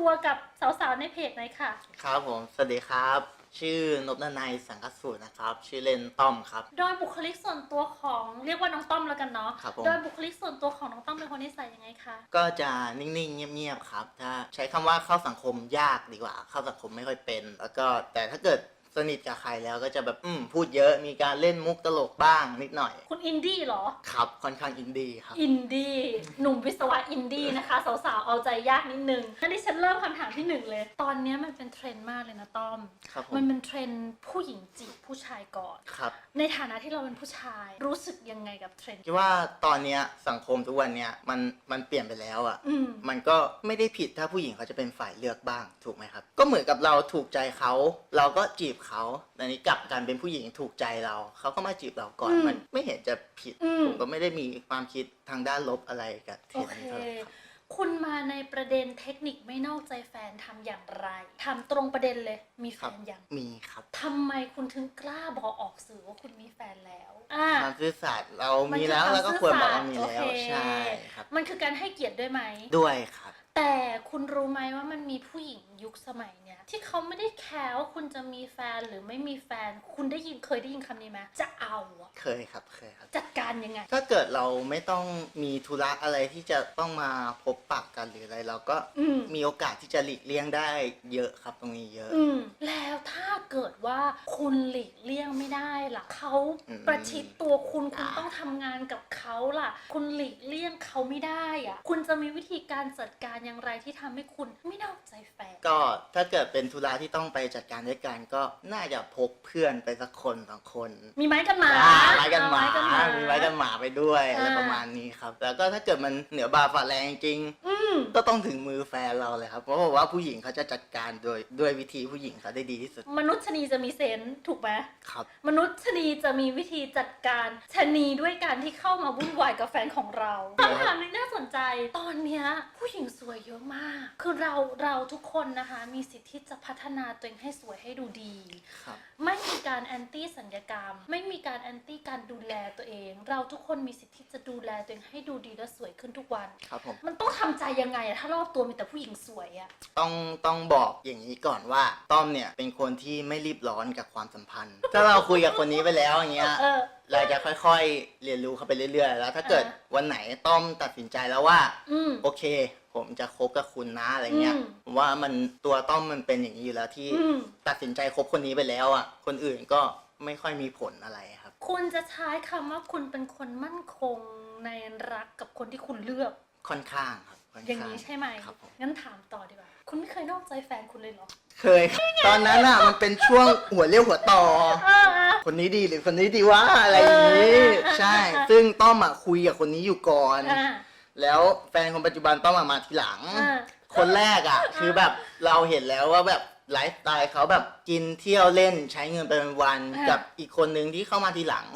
ตัวกับสาวๆในเพจหน่อยค่ะ ครับผม สวัสดีครับ ชื่อนพนายสังกัดสูตรนะครับ ชื่อเล่นต้อมครับ โดยบุคลิกส่วนตัวของเรียกว่าน้องต้อมแล้วกันเนาะ ครับผม โดยบุคลิกส่วนตัวของน้องต้อมเป็นคนนิสัยยังไงคะ ก็จะนิ่งๆ เงียบๆ ครับ ถ้าใช้คำว่าเข้าสังคมยากดีกว่า เข้าสังคมไม่ค่อยเป็น แล้วก็แต่ถ้าเกิด สนิทกับใครแล้วก็จะแบบอืมพูดเยอะมีการเล่นมุกตลกบ้างนิดหน่อย คุณอินดี้เหรอ ครับ ค่อนข้างอินดี้ครับ อินดี้หนุ่มวิศวะอินดี้นะคะ สาวๆ เอาใจยากนิดนึงงั้นดิฉันเริ่มคำถามที่หนึ่งเลย ตอนเนี้ยมันเป็นเทรนด์มากเลยนะต้อม ครับผมันมเป็นเทรนด์ผู้หญิงจีบผู้ชายก่อน ครับ ในฐานะที่เราเป็นผู้ชายรู้สึกยังไงกับเทรนด์คิดว่าตอนเนี้ยสังคมทุกวันเนี้ยมันมันเปลี่ยนไปแล้วอะอืม มันก็ไม่ได้ผิดถ้าผู้หญิงเขาจะเป็นฝ่ายเลือกบ้างถูกไหมครับ ก็เหมือนกับเราถูกใจเขา เราก็จีบเขาแต่นี้กลับกันเป็นผู้หญิงถูกใจเรา เขาก็มาจีบเราก่อนอืมมันไม่เห็นจะผิดอืม ผมก็ไม่ได้มีความคิดทางด้านลบอะไรกับเทโอรนเคด์นี้เท่าไหร่ครับ คุณมาในประเด็นเทคนิคไม่นอกใจแฟนทำอย่างไรทำตรงประเด็นเลย มีแฟนยังมีครับ ทำไมคุณถึงกล้าบอกออกสื่อว่าคุณมีแฟนแล้วอ่า ความซื่อสัตย์เรามันมีคือแล้วความแล้วก็ควรบอกว่าซื่มีอสัตย์แล้วโอเค ใช่ครับ มันคือการให้เกียรติด้วยไหม ด้วยครับ แต่คุณรู้ไหมว่ามันมีผู้หญิงยุคสมัยเนี้ยที่เขาไม่ได้แคร์ว่าคุณจะมีแฟนหรือไม่มีแฟน คุณได้ยินเคยได้ยินคำนี้ไหมจะเอาอะเคยครับเคยครับ จัดการยังไง ถ้าเกิดเราไม่ต้องมีธุระอะไรที่จะต้องมาพบปะกันหรืออะไร เราก็อืม มีโอกาสที่จะหลีกเลี่ยงได้เยอะครับตรงนี้เยอะ อืมแล้วถ้าเกิดว่าคุณหลีกเลี่ยงไม่ได้ล่ะเขาอืม ประชิดตัวคุณคุณอ่าต้องทำงานกับเขาล่ะ คุณหลีกเลี่ยงเขาไม่ได้อะ คุณจะมีวิธีการจัดการอย่างไรที่ทำให้คุณไม่นอกใจแฟน ก็ถ้าเกิดเป็นธุระที่ต้องไปจัดการด้วยกันก็น่าจะพกเพื่อนไปสักคนสองคนมีไม้กันหมาอ่าไม้กันหมาเอไม้มีไม้กันหมาไปด้วยอะไรอ่า ประมาณนี้ครับ แล้วก็ถ้าเกิดมันเหนือบาฝ่าแรงจริง อืมก็ต้องถึงมือแฟนเราเลยครับ เพราะว่าผู้หญิงเขาจะจัดการโดยด้วยวิธีผู้หญิงเขาได้ดีที่สุด มนุษย์ชนีจะมีเซนส์ถูกไหมครับ มนุษย์ชนีจะมีวิธีจัดการชนีด้วยการที่เข้ามาวุ่นวายกับแฟนของเราคำถามนี้น่าสนใจ ตอนเนี้ยผู้หญิงสวยเยอะมาก คือเราเราทุกคนนะคะ มีสิทธิ์ที่จะพัฒนาตัวเองให้สวยให้ดูดี ครับ ไม่มีการแอน ตี้สัญญกรรม ไม่มีการแอนตี้การดูแลตัวเอง เราทุกคนมีสิทธิ์ที่จะดูแลตัวเองให้ดูดีและสวยขึ้นทุกวัน ครับผมมันต้องทำใจยังไงอะถ้ารอบตัวมีแต่ผู้หญิงสวยอะต้องต้องบอกอย่างนี้ก่อนว่าต้อมเนี่ยเป็นคนที่ไม่รีบร้อนกับความสัมพันธ์ ถ้าเราคุยกับคนนี้ไปแล้วอย่างเงี้ย เออ เราจะค่อยๆ เรียนรู้เขาไปเรื่อยๆ แล้วถ้าเกิดอ่าวันไหนต้อมตัดสินใจแล้วว่า อืม โอเค ผมจะคบกับคุณนะอะไรเงี้ยอืมผมว่ามันตัวต้อมมันเป็นอย่างนี้อยู่แล้วที่อืม ตัดสินใจคบคนนี้ไปแล้วอะคนอื่นก็ไม่ค่อยมีผลอะไรครับ คุณจะใช้คำว่าคุณเป็นคนมั่นคงในรักกับคนที่คุณเลือก ค่อนข้างครับค่อนอย่างข้าง นี้ใช่ไหมครับผม งั้นถามต่อดีกว่า คุณไม่เคยนอกใจแฟนคุณเลยเหรอ เคยครับตอนนั้นอะมันเป็นช่วงหัวเรียวหัวต่อ เอออะ คนนี้ดีหรือคนนี้ดีวะอะไรอย่างนี้เออใช่ ซึ่งต้อมอะคุยกับคนนี้อยู่ก่อน อะแล้วแฟนคนปัจจุบันต้อมอะมาทีหลัง อะคนแรกอะ คือแบบเราเห็นแล้วว่าแบบไลฟ์สไตล์เขาแบบกินเที่ยวเล่นใช้เงินไปวันอ่าๆกับอีกคนนึงที่เข้ามาทีหลัง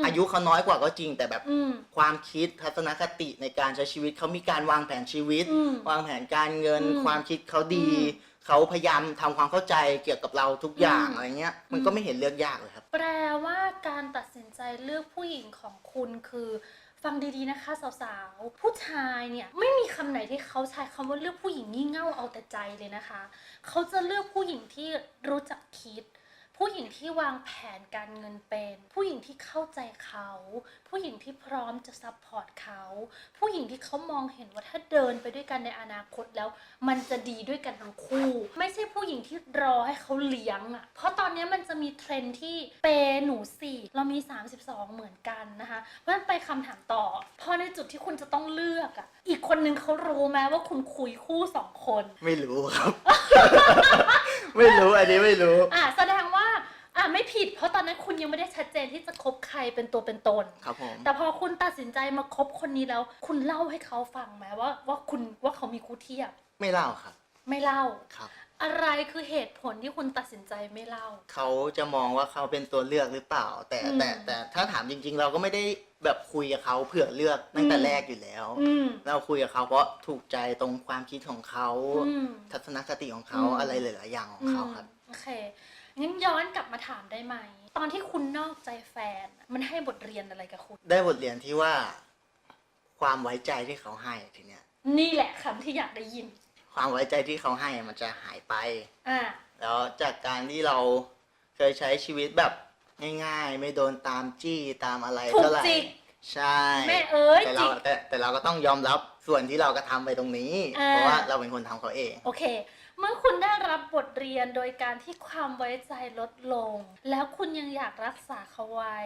มอายุเขาน้อยกว่าก็จริง แต่แบบอืม ความคิดทัศนคติในการใช้ชีวิตเขามีการวางแผนชีวิต อืมวางแผนการเงิน อืมความคิดเขาดี อืม เขาพยายามทำความเข้าใจเกี่ยวกับเราทุกอย่างอืม อะไรเงี้ย มันก็ไม่เห็นเลือกยากเลยครับ แปลว่าการตัดสินใจเลือกผู้หญิงของคุณคือ ฟังดีๆนะคะสาวๆ ผู้ชายเนี่ยไม่มีคำไหนที่เขาใช้คำว่าเลือกผู้หญิงงี่เง่าเอาแต่ใจเลยนะคะ เขาจะเลือกผู้หญิงที่รู้จักคิด ผู้หญิงที่วางแผนการเงินเป็น ผู้หญิงที่เข้าใจเขา ผู้หญิงที่พร้อมจะซัพพอร์ตเขา ผู้หญิงที่เขามองเห็นว่าถ้าเดินไปด้วยกันในอนาคตแล้ว มันจะดีด้วยกันทั้งคู่ ไม่ใช่ผู้หญิงที่รอให้เขาเลี้ยงอะ เพราะตอนนี้มันจะมีเทรนด์ที่เปย์หนูสี่เรามี 32 เหมือนกันนะคะ เพราะฉะนั้นไปคำถามต่อ พอในจุดที่คุณจะต้องเลือกอะ อีกคนนึงเขารู้ไหมว่าคุณคุยคู่สองคน ไม่รู้ครับ ไม่รู้อันนี้ไม่รู้ อะแสดงว่า อะไม่ผิด เพราะตอนนั้นคุณยังไม่ได้ชัดเจนที่จะคบใครเป็นตัวเป็นตน ครับผม แต่พอคุณตัดสินใจมาคบคนนี้แล้ว คุณเล่าให้เขาฟังไหมว่า ว่าคุณว่าเขามีคู่เทียบ ไม่เล่าครับ ไม่เล่า ครับ อะไรคือเหตุผลที่คุณตัดสินใจไม่เล่า เขาจะมองว่าเขาเป็นตัวเลือกหรือเปล่า แต่อืมแต่แต่ถ้าถามจริง ๆ เราก็ไม่ได้แบบคุยกับเขาเผื่อเลือกตั้งแต่อืม แรกอยู่แล้ว อืม เราคุยกับเขาเพราะถูกใจตรงความคิดของเขา อืม ทัศนคติของเขาอืม อะไรหลายๆอย่างของเขาครับ อืมโอเค งั้นย้อนกลับมาถามได้ไหม ตอนที่คุณนอกใจแฟน มันให้บทเรียนอะไรกับคุณ ได้บทเรียนที่ว่า ความไว้ใจที่เขาให้ทีเนี้ย นี่แหละคำที่อยากได้ยินคความไว้ใจที่เขาให้มันจะหายไป อ่า แล้วจากการที่เราเคยใช้ชีวิตแบบง่ายๆ ไม่โดนตามจี้ตามอะไรถูกเท่าไหร่จิก ใช่ แม่เอ๋ยแต่จิเรากแต่แต่เราก็ต้องยอมรับส่วนที่เราก็ทำไปตรงนี้ อ่า เพราะว่าเราเป็นคนทำเขาเอง โอเค เมื่อคุณได้รับบทเรียนโดยการที่ความไว้ใจลดลง แล้วคุณยังอยากรักษาเขาไว้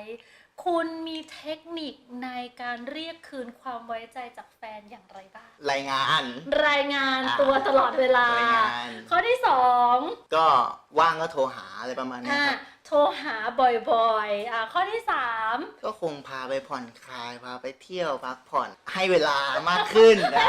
คุณมีเทคนิคในการเรียกคืนความไว้ใจจากแฟนอย่างไรบ้าง รายงาน รายงานอ่าตัวตลอดเวลา รายงาน ข้อที่สองก็ว่างก็โทรหาอะไรประมาณเนี้ยอ่าครับโท รหาบ่อยๆอ่าข้อที่สามก็คงพาไปผ่อนคลาย พาไปเที่ยวพักผ่อนให้เวลามากขึ้นนะ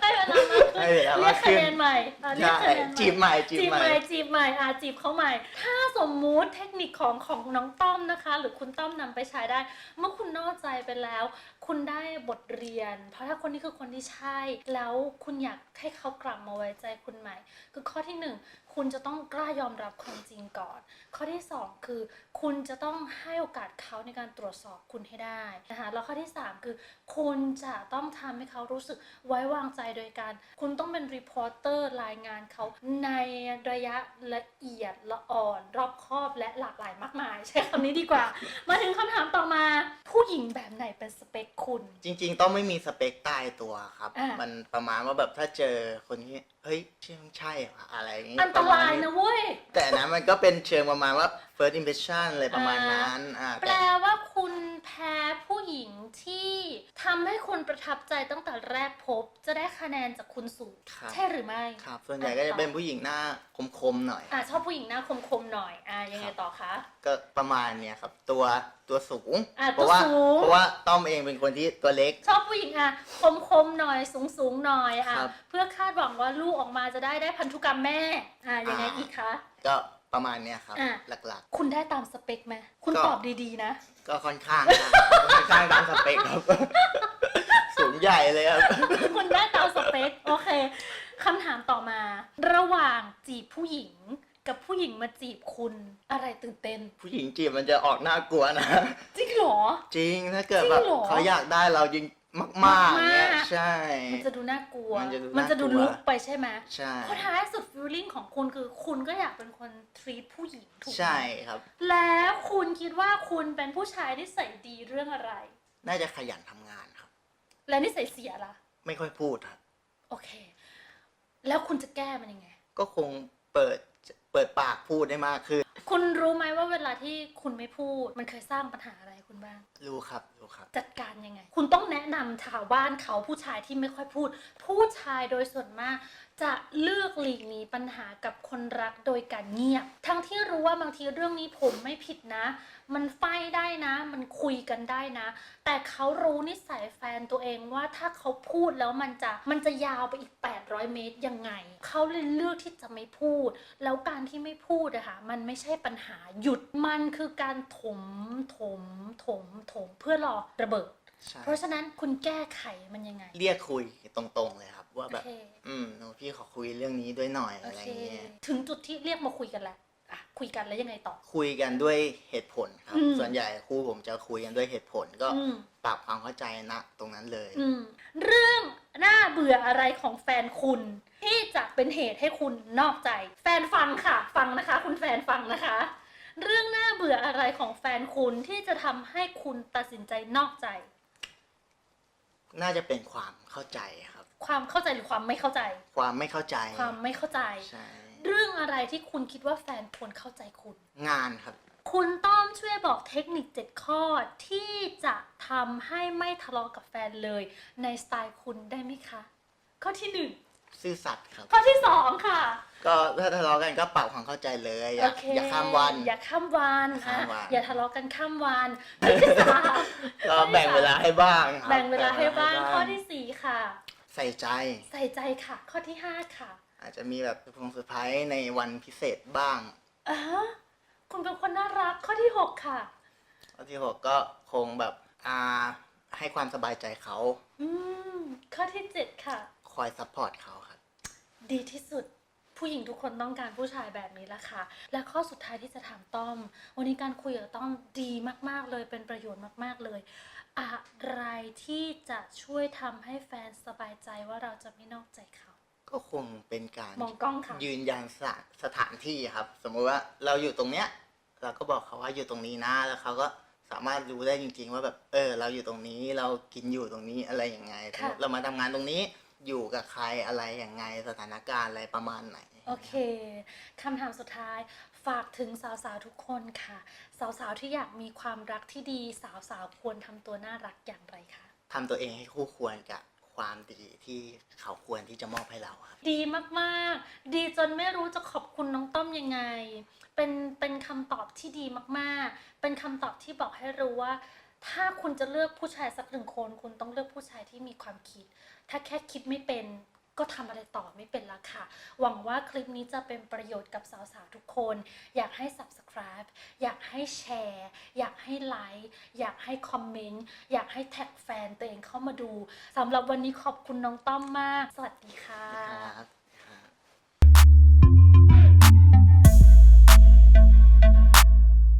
ให้เวลามากขึ้นให้เวลาเรีมายกกขึ้คะนแนนใหม่อะเรียกใช่คะแนนใหม่จีบใหม่จีบจีบใหใหม่ ม่จีบใหม่อะจีบเขาใหม่ ถ้าสมมุติเทคนิคของของน้องต้อมนะคะ หรือคุณต้อมนำไปใช้ได้ เมื่อคุณนอกใจไปแล้ว คุณได้บทเรียน เพราะถ้าคนนี้คือคนที่ใช่ แล้วคุณอยากให้เขากลับมาไว้ใจคุณใหม่ คือข้อที่หนึ่ง คุณจะต้องกล้ายอมรับความจริงก่อน ข้อที่สองคือ คุณจะต้องให้โอกาสเขาในการตรวจสอบคุณให้ได้นะคะแล้วข้อที่สามคือ คุณจะต้องทำให้เขารู้สึกไว้วางใจโดยการ คุณต้องเป็นรีพอร์เตอร์รายงานเขาในระยะละเอียดละอ่อน รอบคอบและหลากหลายมากมาย ใช้คำนี้ดีกว่า มาถึงคำถามต่อมา ผู้หญิงแบบไหนเป็นสเปคคุณ จริง ๆ ต้องไม่มีสเปคตายตัวครับอ่ามัมันประมาณว่าแบบถ้าเจอคนที่ เฮ้ยใช่ใช่เหรออะไรอย่างงี้อันตประมณรายนะเว้ย แต่อันนะมันก็เป็นเชิงประมาณว่า first impression อะไรประมาณนั้นอ่าแปลแต่ว่าคุณแพ้ผู้หญิงที่ทำให้คุณประทับใจตั้งแต่แรกพบ จะได้คะแนนจากคุณสูงครับ ใช่หรือไม่ครับ ส่วนใหญ่ก็จะเป็นผู้หญิงหน้าคมๆหน่อย อะชอบผู้หญิงหน้าคมๆหน่อยอะยังไงต่อคะ ก็ประมาณเนี้ยครับ ตัวตัวสูง อะเพราะว่าตัวสูง เพราะว่าต้อมเองเป็นคนที่ตัวเล็ก ชอบผู้หญิงอะคมๆหน่อยสูงๆหน่อยอะครับ เพื่อคาดหวังว่าลูกออกมาจะได้ได้พันธุกรรมแม่อะยังไงอ่าอีกคะ ก็ประมาณเนี้ยครับ อะ หลัก คุณได้ตามสเปคไหมคุณก็ ตอบดีๆนะๆ ก็ค่อนข้างนะค่อนข้างตามสเปคครับ สูงใหญ่เลยครับ คุณได้ตามสเปคโอเคคำถามต่อมา ระหว่างจีบผู้หญิงกับผู้หญิงมาจีบคุณอะไรตื่นเต้น ผู้หญิงจีบมันจะออกน่ากลัวนะ จริงเหรอ จริงถ้าเกิดจริงแบบเหรอ เขาอยากได้เราจริง มากๆเนี่ยมากๆใช่ มันจะดูน่ากลัว มันจะดูมันจะดูน่ากลัวลุกไปใช่ไหมใช่เพราะท้ายสุดฟิลลิ่งของคุณคือคุณก็อยากเป็นคนทรีตผู้หญิงถูกไหมใช่ครับ แล้วคุณคิดว่าคุณเป็นผู้ชายที่ใส่ดีเรื่องอะไร น่าจะขยันทำงานครับ และนิสัยเสียล่ะ ไม่ค่อยพูดครับ โอเค แล้วคุณจะแก้มันยังไง ก็คงเปิดเปิดปากพูดได้มากขึ้น คุณรู้ไหมว่าเวลาที่คุณไม่พูด มันเคยสร้างปัญหาอะไรให้คุณบ้าง รู้ครับรู้ครับ จัดการยังไง คุณต้องแนะนำชาวบ้านเขาผู้ชายที่ไม่ค่อยพูด ผู้ชายโดยส่วนมากจะเลือกหลีกหนีปัญหากับคนรักโดยการเงียบ ทั้งที่รู้ว่าบางทีเรื่องนี้ผมไม่ผิดนะ มันไฟได้นะ มันคุยกันได้นะ แต่เขารู้นิสัยแฟนตัวเองว่าถ้าเขาพูดแล้วมันจะมันจะยาวไปอีก 800 เมตรยังไง เขาเลยเลือกที่จะไม่พูด แล้วการที่ไม่พูดอะค่ะมันไม่ใช่ปัญหาหยุดมันคือการถมถมถมถมเพื่อรอระเบิดใช่เพราะฉะนั้นคุณแก้ไขมันยังไง เรียกคุยตรงๆเลยครับ ว่าโอแบบเคอืมพี่ขอคุยเรื่องนี้ด้วยหน่อยโออะไรเคเงี้ยถึงจุดที่เรียกมาคุยกันแล้วอะคุยกันแล้วยังไงต่อ คุยกันด้วยเหตุผลครับอืมส่วนใหญ่คู่ผมจะคุยกันด้วยเหตุผลก็อืมปรับความเข้าใจนะตรงนั้นเลยอืมเรื่องน่าเบื่ออะไรของแฟนคุณ ที่จะเป็นเหตุให้คุณนอกใจ แฟนฟังค่ะ ฟังนะคะ คุณแฟนฟังนะคะ เรื่องน่าเบื่ออะไรของแฟนคุณที่จะทำให้คุณตัดสินใจนอกใจ น่าจะเป็นความเข้าใจครับ ความเข้าใจหรือความไม่เข้าใจ ความไม่เข้าใจความไม่เข้าใจ ใช่เรื่องอะไรที่คุณคิดว่าแฟนควรเข้าใจคุณ งานครับ คุณต้อมช่วยบอกเทคนิค 7 ข้อที่จะทำให้ไม่ทะเลาะกับแฟนเลย ในสไตล์คุณได้ไหมคะ ข้อที่หนึ่งซื่อสัตย์ครับ ข้อที่สองค่ะก็ถ้าทะเลาะกันก็ปรับความเข้าใจเลยอย่าโอเคอย่าข้ามวัน อย่าข้ามวันอย่าข้ามวัน อะอย่าทะเลาะกันข้ามวันข้อที่สามก็แบ่งเวลาให้บ้างครับแบ่งเวลาให้บ้างแเวลข้อที่สี่ค่ะ ใส่ใจ ใส่ใจค่ะ ข้อที่ห้าค่ะอาจจะมีแบบพงเซอร์ไพรส์ในวันพิเศษบ้างอ่าคุณเป็นคนน่ารักข้อที่หกค่ะ ข้อที่หกก็คงแบบอ่าให้ความสบายใจเขา อืมข้อที่เจ็ดค่ะ คอยซัพพอร์ตเขาครับ ดีที่สุดผู้หญิงทุกคนต้องการผู้ชายแบบนี้แหละค่ะ และข้อสุดท้ายที่จะถามต้อม วันนี้การคุยกับต้อมดีมาก ๆ เลยเป็นประโยชน์มาก ๆ เลย อะไรที่จะช่วยทำให้แฟนสบายใจว่าเราจะไม่นอกใจเขา ก็คงเป็นการมองกล้องค่ะยืนยันสถานสถานที่ครับ สมมุติว่าเราอยู่ตรงเนี้ย เราก็บอกเขาว่าอยู่ตรงนี้นะแล้วเขาก็สามารถรู้ได้จริง ๆ ว่าแบบเออ เราอยู่ตรงนี้เรากินอยู่ตรงนี้อะไรอย่างไงค่ะเรามาทำงานตรงนี้อยู่กับใครอะไรอย่างไงสถานการณ์อะไรประมาณไหน โอเคคำถามสุดท้าย ฝากถึงสาวๆทุกคนค่ะ สาวๆที่อยากมีความรักที่ดี สาวๆควรทำตัวน่ารักอย่างไรคะทำตัวเองให้คู่ควรกับความดีที่เขาควรที่จะมอบให้เราครับ ดีมากๆ ดีจนไม่รู้จะขอบคุณน้องต้อมยังไง เป็นเป็นคำตอบที่ดีมากๆ เป็นคำตอบที่บอกให้รู้ว่า ถ้าคุณจะเลือกผู้ชายสักหนึ่งคน คุณต้องเลือกผู้ชายที่มีความคิด ถ้าแค่คิดไม่เป็น ก็ทำอะไรต่อไม่เป็นละค่ะ หวังว่าคลิปนี้จะเป็นประโยชน์กับสาวๆทุกคน อยากให้ subscribe อยากให้แชร์ อยากให้ไลค์ อยากให้คอมเมนต์ อยากให้แท็กแฟนตัวเองเข้ามาดูสำหรับวันนี้ขอบคุณน้องต้อมมาก สวัสดีค่ะ